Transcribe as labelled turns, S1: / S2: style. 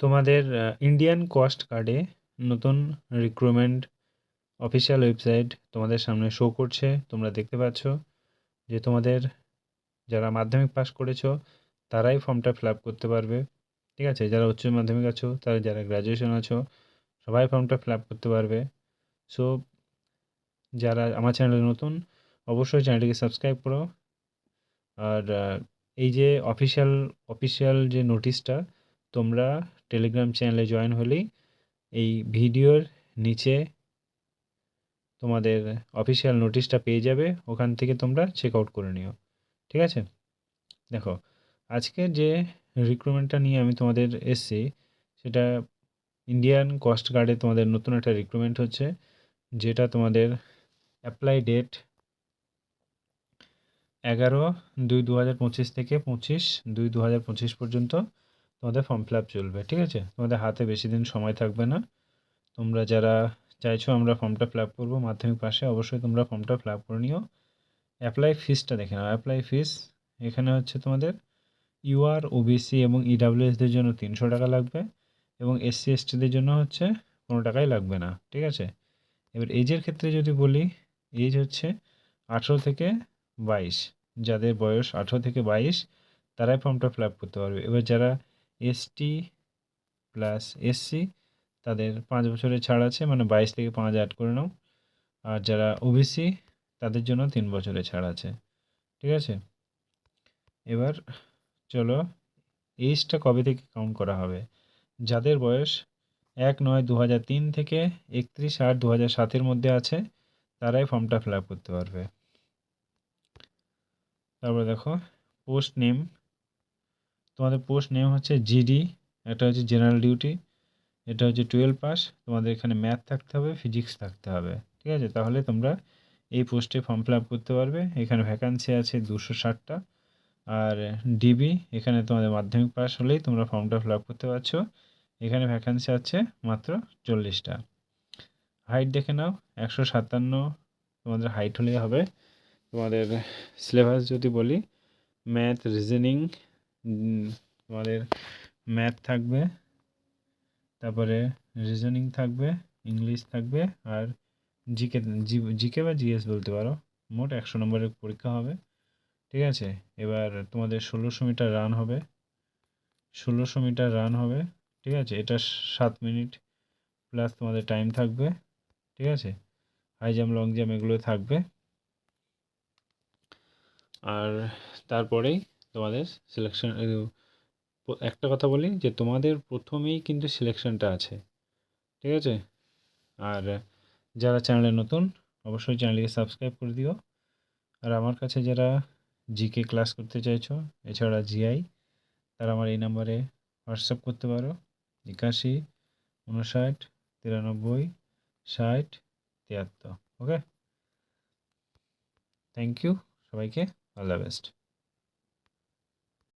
S1: তোমাদের Indian cost কার্ডে নতুন রিক্রুটমেন্ট অফিসিয়াল ওয়েবসাইট তোমাদের সামনে শো করছে। তোমরা দেখতে পাচ্ছ যে তোমাদের যারা মাধ্যমিক পাস করেছ, তারাই ফর্মটা ফিল করতে পারবে। ঠিক আছে? যারা উচ্চ মাধ্যমিক আছো, তারা যারা গ্র্যাজুয়েশন আছো, সবাই ফর্মটা ফিল করতে পারবে। সো যারা আমার চ্যানেলে নতুন, অবশ্যই চ্যানেলটিকে সাবস্ক্রাইব করো। আর এই যে অফিসিয়াল অফিসিয়াল যে নোটিশটা তোমরা টেলিগ্রাম চ্যানেলে জয়েন হলেই এই ভিডিওর নিচে তোমাদের অফিসিয়াল নোটিশটা পেয়ে যাবে। ওখান থেকে তোমরা চেক আউট করে নিও। ঠিক আছে? দেখো, আজকে যে রিক্রুটমেন্টটা নিয়ে আমি তোমাদের এসছি, সেটা ইন্ডিয়ান কোস্ট গার্ডে তোমাদের নতুন একটা রিক্রুটমেন্ট হচ্ছে, যেটা তোমাদের অ্যাপ্লাই ডেট এগারো দুই দু হাজার পঁচিশ থেকে পঁচিশ দুই দু হাজার পঁচিশ পর্যন্ত তোমাদের ফর্ম ফিল চলবে, ঠিক আছে? তোমাদের হাতে বেশি দিন সময় থাকবে না। তোমরা যারা চাইছো আমরা ফর্মটা ফিল আপ করব, মাধ্যমিক পাশে অবশ্যই তোমরা ফর্মটা ফিল আপ করে নিও। অ্যাপ্লাই ফিসটা দেখে নাও অ্যাপ্লাই ফিস এখানে হচ্ছে তোমাদের ইউআর ওবিসি এবং ইডাব্লিউএসদের জন্য তিনশো টাকা লাগবে এবং এসসি এসটিদের জন্য হচ্ছে কোনো টাকাই লাগবে না, ঠিক আছে? এবার এজের ক্ষেত্রে যদি বলি এজ হচ্ছে আঠেরো থেকে বাইশ, যাদের বয়স আঠেরো থেকে বাইশ, তারাই ফর্মটা ফিল আপ করতে পারবে। এবার যারা এসটি প্লাস এসসি তাদের পাঁচ বছরের ছাড় আছে মানে বাইশ থেকে পাঁচ হাজার অ্যাড করে নাও। আর যারা ওবিসি তাদের জন্য তিন বছরের ছাড় আছে। ঠিক আছে? এবার চলো এইজটা কবে থেকে কাউন্ট করা হবে? যাদের বয়স এক নয় দু তিন থেকে একত্রিশ আট দু সাতের মধ্যে আছে, তারাই ফর্মটা ফিল করতে পারবে। তারপরে দেখো পোস্ট নেম তোমাদের পোস্ট নেম হচ্ছে জিডি এটা হচ্ছে জেনারেল ডিউটি এটা হচ্ছে টুয়েলভ পাস তোমাদের এখানে ম্যাথ থাকতে হবে ফিজিক্স থাকতে হবে, ঠিক আছে? তাহলে তোমরা এই পোস্টে ফর্ম ফিল করতে পারবে, এখানে ভ্যাকান্সি আছে দুশো ষাটটা, আর ডিবি এখানে তোমাদের মাধ্যমিক পাস হলেই তোমরা ফর্মটা ফিল করতে পারছ, এখানে ভ্যাকান্সি আছে মাত্র চল্লিশটা। হাইট দেখে নাও, একশো সাতান্ন, তোমাদের হাইট হলেই হবে। তোমাদের সিলেবাস যদি বলি ম্যাথ রিজনিং তোমাদের ম্যাথ থাকবে, তারপরে রিজনিং থাকবে ইংলিশ থাকবে, আর জিকে জিকে বা জিএস বলতে পারো, মোট একশো নম্বরের পরীক্ষা হবে, ঠিক আছে? এবার তোমাদের ষোলোশো মিটার রান হবে, ষোলোশো মিটার রান হবে, ঠিক আছে? এটা সাত মিনিট প্লাস তোমাদের টাইম থাকবে, ঠিক আছে? হাই জাম্প লং জাম্প এগুলো থাকবে। আর তারপরেই তোমাদের সিলেকশন একটা কথা বলি যে তোমাদের প্রথমেই কিন্তু সিলেকশনটা আছে, ঠিক আছে? আর যারা চ্যানেলে নতুন, অবশ্যই চ্যানেলকে সাবস্ক্রাইব করে দিও। আর আমার কাছে যারা জিকে ক্লাস করতে চাইছো, এছাড়া জিআই তারা আমার এই নাম্বারে হোয়াটসঅ্যাপ করতে পারো। একাশি উনষাট তিরানব্বই, ষাট, তিয়াত্তর ওকে থ্যাংক ইউ সবাইকে অল দ্য বেস্ট